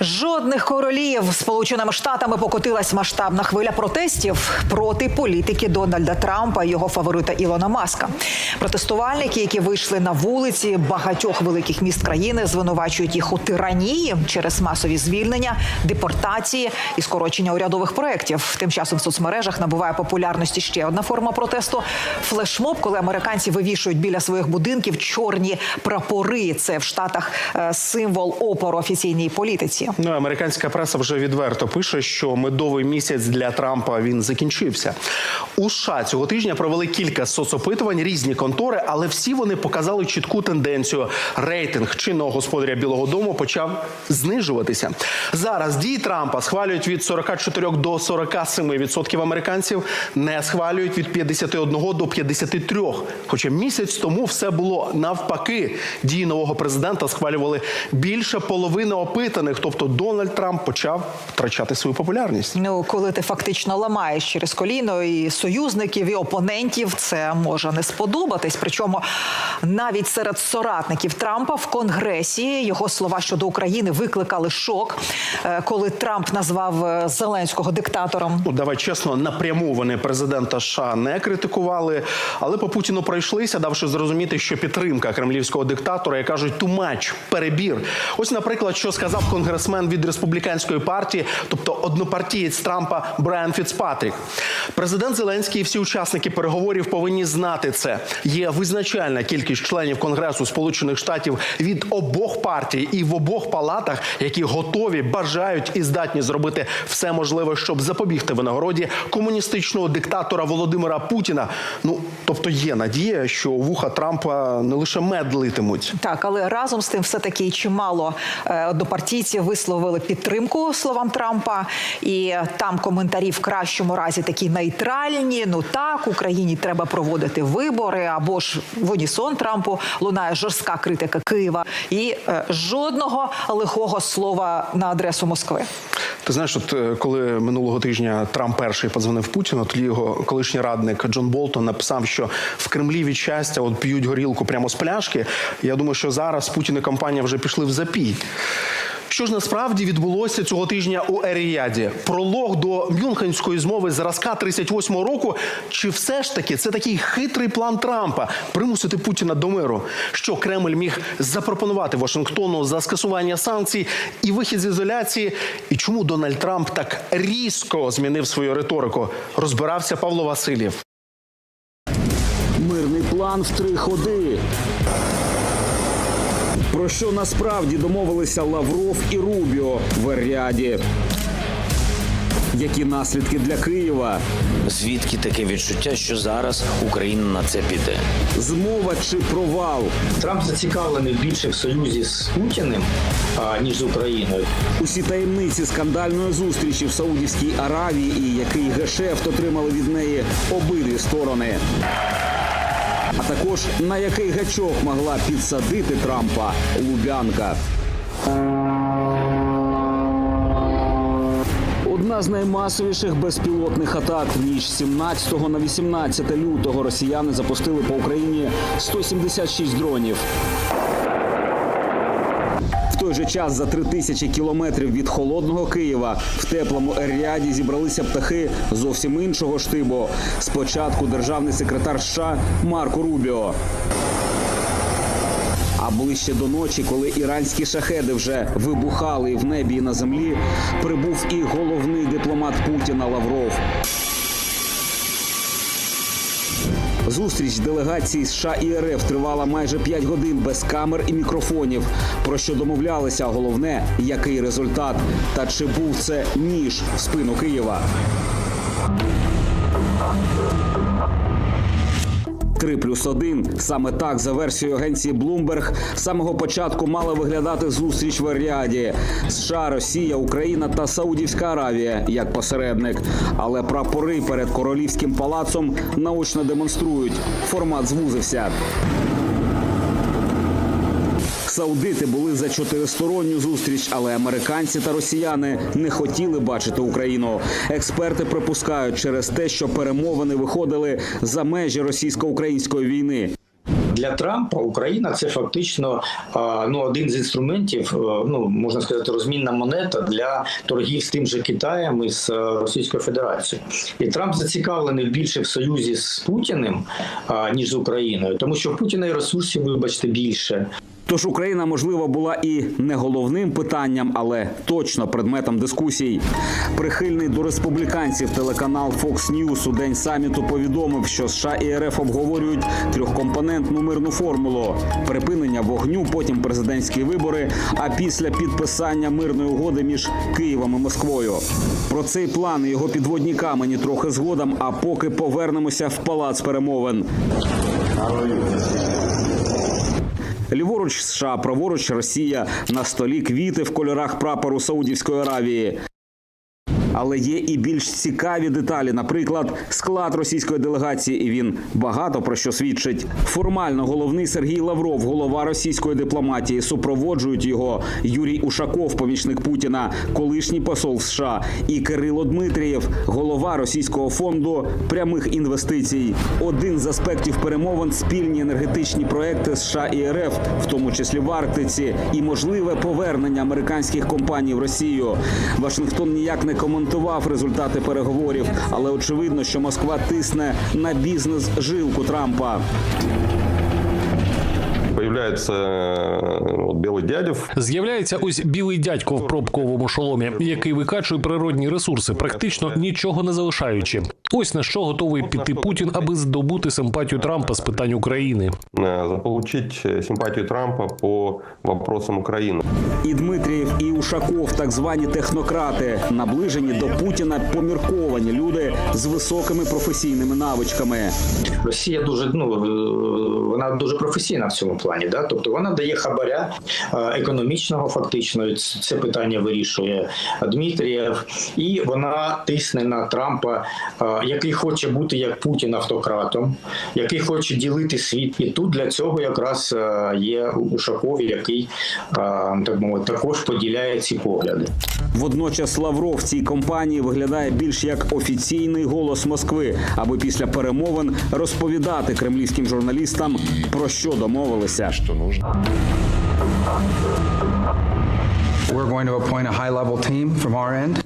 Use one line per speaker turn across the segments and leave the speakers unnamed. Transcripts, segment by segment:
Жодних королів сполученими штатами покотилась масштабна хвиля протестів проти політики Дональда Трампа і його фаворита Ілона Маска. Протестувальники, які вийшли на вулиці багатьох великих міст країни, звинувачують їх у тиранії через масові звільнення, депортації і скорочення урядових проєктів. Тим часом в соцмережах набуває популярності ще одна форма протесту флешмоб, коли американці вивішують біля своїх будинків чорні прапори. Це в штатах е, символ опору офіційній політиці.
Ну, американська преса вже відверто пише, що медовий місяць для Трампа він закінчився. У США цього тижня провели кілька соцопитувань, різні контори, але всі вони показали чітку тенденцію. Рейтинг чинного господаря Білого Дому почав знижуватися. Зараз дії Трампа схвалюють від 44 до 47 відсотків американців, не схвалюють від 51 до 53. Хоча місяць тому все було навпаки. Дії нового президента схвалювали більше половини опитаних. Тобто Дональд Трамп почав втрачати свою популярність.
Ну, коли ти фактично ламаєш через коліно і союзників, і опонентів, це може не сподобатись. Причому навіть серед соратників Трампа в Конгресі його слова щодо України викликали шок, е, коли Трамп назвав е, Зеленського диктатором.
Ну, давай чесно, напряму вони президента США не критикували, але по Путіну пройшлися, давши зрозуміти, що підтримка кремлівського диктатора, як кажуть, тумач, перебір. Ось, наприклад, що сказав конгресмен від республіканської партії, тобто однопартієць Трампа Брайан Фіцпатрік. Президент Зеленський і всі учасники переговорів повинні знати це. Є визначальна кількість членів Конгресу Сполучених Штатів від обох партій і в обох палатах, які готові, бажають і здатні зробити все можливе, щоб запобігти винагороді комуністичного диктатора Володимира Путіна. Ну тобто є надія, що вуха Трампа не лише мед литимуть.
Так, але разом з тим, все таки чимало е, однопартійців висловили підтримку словам Трампа, і там коментарі в кращому разі такі нейтральні. Ну так, Україні треба проводити вибори, або ж в унісон Трампу лунає жорстка критика Києва і е, жодного лихого слова на адресу Москви.
Ти знаєш, от е, коли минулого тижня Трамп перший подзвонив Путіну, тоді його колишній радник Джон Болтон написав, що в Кремлі від щастя от п'ють горілку прямо з пляшки. Я думаю, що зараз Путін і компанія вже пішли в запій. Що ж насправді відбулося цього тижня у Еріаді? Пролог до Мюнхенської змови зразка 38-го року. Чи все ж таки це такий хитрий план Трампа примусити Путіна до миру? Що Кремль міг запропонувати Вашингтону за скасування санкцій і вихід з ізоляції? І чому Дональд Трамп так різко змінив свою риторику? Розбирався Павло Васильєв.
Мирний план в три ходи. Про що насправді домовилися Лавров і Рубіо в Ерріаді? Які наслідки для Києва?
Звідки таке відчуття, що зараз Україна на це піде?
Змова чи провал?
Трамп зацікавлений більше в союзі з Путіним а, ніж з Україною.
Усі таємниці скандальної зустрічі в Саудівській Аравії і який гешефт отримали від неї обидві сторони. А також на який гачок могла підсадити Трампа Лубянка. Одна з наймасовіших безпілотних атак в ніч 17 на 18 лютого росіяни запустили по Україні 176 дронів. Той же час за три тисячі кілометрів від холодного Києва в теплому Ерріаді зібралися птахи зовсім іншого штибу. Спочатку державний секретар США Марко Рубіо. А ближче до ночі, коли іранські шахеди вже вибухали в небі і на землі, прибув і головний дипломат Путіна Лавров. Зустріч делегації США і РФ тривала майже 5 годин без камер і мікрофонів. Про що домовлялися, головне, який результат та чи був це ніж в спину Києва. Три плюс один. Саме так, за версією агенції Bloomberg, з самого початку мала виглядати зустріч в Аріаді. США, Росія, Україна та Саудівська Аравія як посередник. Але прапори перед королівським палацом наочно демонструють. Формат звузився. Саудити були за чотиристоронню зустріч, але американці та росіяни не хотіли бачити Україну. Експерти припускають через те, що перемовини виходили за межі російсько-української війни.
Для Трампа Україна це фактично ну один з інструментів, ну можна сказати, розмінна монета для торгів з тим же Китаєм і з Російською Федерацією. І Трамп зацікавлений більше в союзі з Путіним ніж з Україною, тому що в Путіна і ресурсів, вибачте, більше.
Тож Україна, можливо, була і не головним питанням, але точно предметом дискусій. Прихильний до республіканців телеканал Fox News у день саміту повідомив, що США і РФ обговорюють трьохкомпонентну мирну формулу: припинення вогню, потім президентські вибори. А після підписання мирної угоди між Києвом і Москвою. Про цей план і його підводні камені трохи згодом. А поки повернемося в палац перемовин. Ліворуч США, праворуч Росія. На столі квіти в кольорах прапору Саудівської Аравії. Але є і більш цікаві деталі, наприклад, склад російської делегації, і він багато про що свідчить. Формально головний Сергій Лавров, голова російської дипломатії, супроводжують його Юрій Ушаков, помічник Путіна, колишній посол США, і Кирило Дмитрієв, голова російського фонду прямих інвестицій. Один з аспектів перемовин спільні енергетичні проекти США і РФ, в тому числі в Арктиці, і можливе повернення американських компаній в Росію. Вашингтон ніяк не коментував результати переговорів, але очевидно, що Москва тисне на бізнес жилку Трампа.
Появляется э, вот, белый дядя в
З'являється ось білий дядько в пробковому шоломі, який викачує природні ресурси, практично нічого не залишаючи. Ось на що готовий піти Путін, аби здобути симпатію Трампа з питань України.
э, заполучить э, симпатию Трампа по вопросам Украины.
І Дмитрієв, і Ушаков, так звані технократи, наближені до Путіна помірковані люди з високими професійними навичками.
Росія дуже ну е, вона дуже професійна в цьому плані. Да? Тобто вона дає хабаря е, економічного, фактично це питання вирішує Дмитрієв, і вона тисне на Трампа, е, який хоче бути як Путін автократом, який хоче ділити світ. І тут для цього якраз е, є Ушаков, який е, так мовити також поділяє ці погляди.
Водночас Лавров в цій компанії виглядає більш як офіційний голос Москви, аби після перемовин розповідати кремлівським журналістам про що домовилися.
We're going Hunter.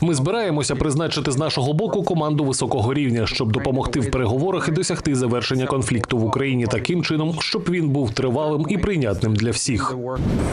Ми збираємося призначити з нашого боку команду високого рівня, щоб допомогти в переговорах і досягти завершення конфлікту в Україні таким чином, щоб він був тривалим і прийнятним для всіх.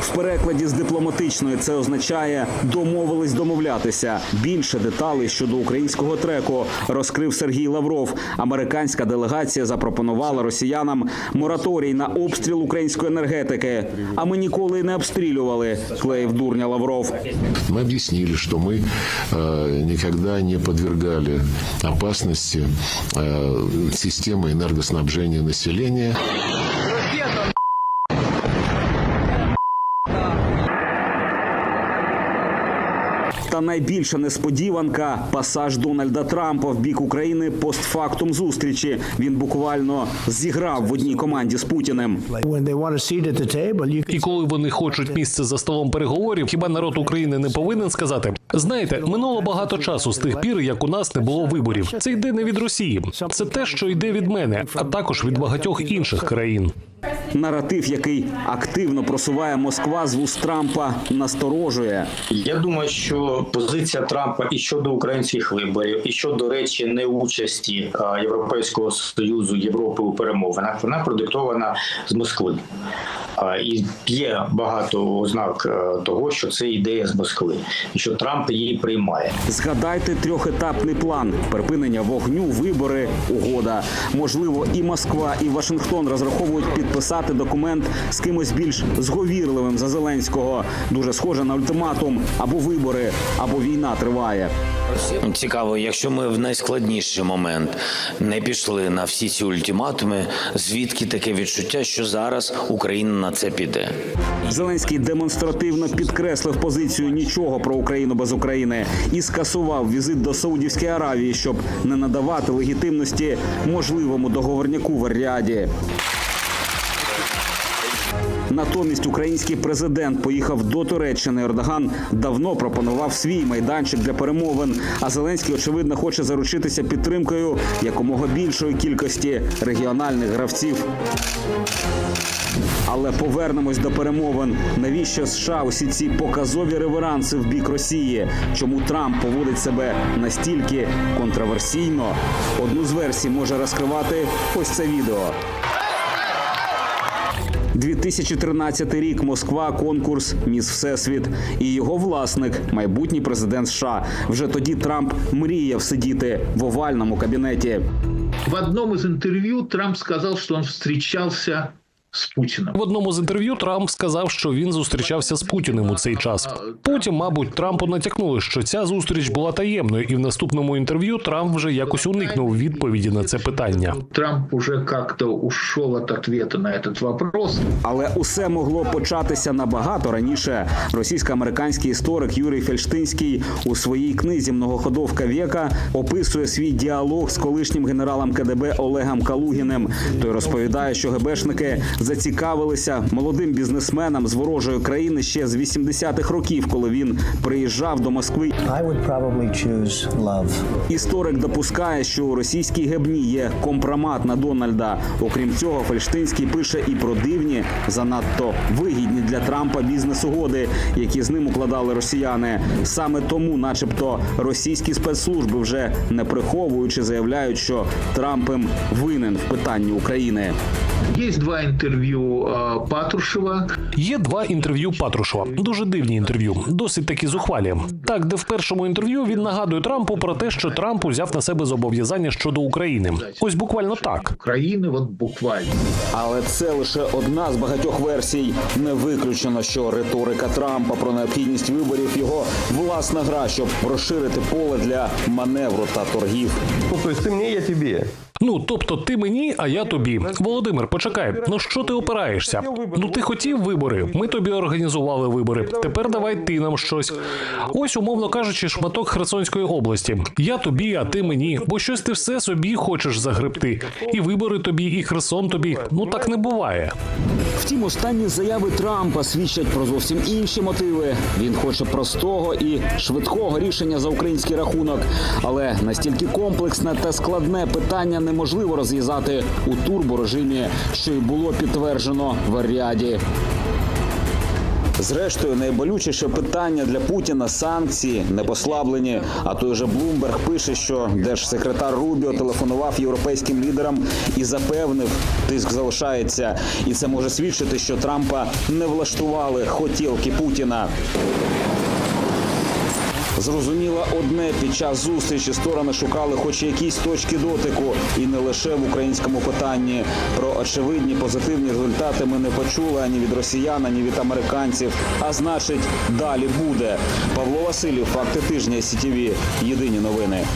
В перекладі з дипломатичної це означає домовились домовлятися. Більше деталей щодо українського треку розкрив Сергій Лавров. Американська делегація запропонувала росіянам мораторій на обстріл української енергетики. А ми ніколи не обстрілювали. Клеїв дурня Лавров.
Мы объяснили, что мы э, никогда не подвергали опасности э, системы энергоснабжения населения.
Та найбільша несподіванка пасаж Дональда Трампа в бік України постфактум зустрічі. Він буквально зіграв в одній команді з Путіним.
І коли вони хочуть місце за столом переговорів, хіба народ України не повинен сказати: знаєте, минуло багато часу з тих пір, як у нас не було виборів. Це йде не від Росії, це те, що йде від мене, а також від багатьох інших країн.
Наратив, який активно просуває Москва з вуст Трампа, насторожує.
Я думаю, що позиція Трампа і щодо українських виборів, і щодо речі неучасті Європейського союзу Європи у перемовинах, вона продиктована з Москви. А, І є багато ознак е, того, що це ідея з Москви, і що Трамп її приймає.
Згадайте трьохетапний план: припинення вогню, вибори, угода. Можливо, і Москва, і Вашингтон розраховують підписати документ з кимось більш зговірливим за Зеленського. Дуже схоже на ультиматум або вибори, або війна триває.
Цікаво, якщо ми в найскладніший момент не пішли на всі ці ультиматуми, звідки таке відчуття, що зараз Україна на це піде?
Зеленський демонстративно підкреслив позицію нічого про Україну без України і скасував візит до Саудівської Аравії, щоб не надавати легітимності можливому договорняку в Аріаді. Натомість український президент поїхав до Туреччини. Ердоган давно пропонував свій майданчик для перемовин. А Зеленський, очевидно, хоче заручитися підтримкою якомога більшої кількості регіональних гравців. Але повернемось до перемовин. Навіщо США усі ці показові реверанси в бік Росії? Чому Трамп поводить себе настільки контроверсійно? Одну з версій може розкривати ось це відео. 2013 рік Москва, конкурс Міс Всесвіт і його власник, майбутній президент США. Вже тоді Трамп мріяв сидіти в овальному кабінеті.
В одном из интервью Трамп сказал, что он встречался с Путиным.
В одному з інтерв'ю Трамп сказав, що він зустрічався з Путіним у цей час. Потім, мабуть, Трампу натякнули, що ця зустріч була таємною, і в наступному інтерв'ю Трамп вже якось уникнув відповіді на це питання.
Трамп уже как-то ушел от ответа на этот вопрос.
Але усе могло початися набагато раніше. Російсько-американський історик Юрій Фельштинський у своїй книзі Многоходовка віка описує свій діалог з колишнім генералом КДБ Олегом Калугіним. Той розповідає, що ГБшники зацікавилися молодим бізнесменом з ворожої країни ще з 80-х років, коли він приїжджав до Москви.
I would probably choose love.
Історик допускає, що у російській гебні є компромат на Дональда. Окрім цього, Фельштинський пише і про дивні, занадто вигідні для Трампа бізнес-угоди, які з ним укладали росіяни. Саме тому, начебто, російські спецслужби вже не приховуючи заявляють, що Трамп їм винен в питанні України.
Есть два интервью э, Патрушева.
Є два інтерв'ю Патрушева. Дуже дивні інтерв'ю, досить такі зухвалі. Так, де в першому інтерв'ю він нагадує Трампу про те, що Трамп узяв на себе зобов'язання щодо України. Ось буквально так.
Украины вот буквально.
Але це лише одна з багатьох версій. Не виключено, що риторика Трампа про необхідність виборів його власна гра, щоб розширити поле для маневру та торгів.
Ну, то есть ты мне, я тебе.
Ну тобто, ти мені, а я тобі. Володимир, почекай. Ну що ти опираєшся? Ну ти хотів вибори. Ми тобі організували вибори. Тепер давай ти нам щось. Ось, умовно кажучи, шматок Херсонської області. Я тобі, а ти мені. Бо щось ти все собі хочеш загребти. І вибори тобі, і Херсон тобі. Ну так не буває.
Втім, останні заяви Трампа свідчать про зовсім інші мотиви. Він хоче простого і швидкого рішення за український рахунок, але настільки комплексне та складне питання неможливо розв'язати у турборежимі, що й було підтверджено в Аріаді. Зрештою, найболючіше питання для Путіна санкції не послаблені. А той же Блумберг пише, що держсекретар Рубіо телефонував європейським лідерам і запевнив, тиск залишається, і це може свідчити, що Трампа не влаштували хотілки Путіна. Зрозуміло одне під час зустрічі сторони шукали хоч якісь точки дотику, і не лише в українському питанні. Про очевидні позитивні результати ми не почули ані від росіян, ані від американців. А значить, далі буде. Павло Васильєв, факти тижня СІТІВІ. Єдині новини.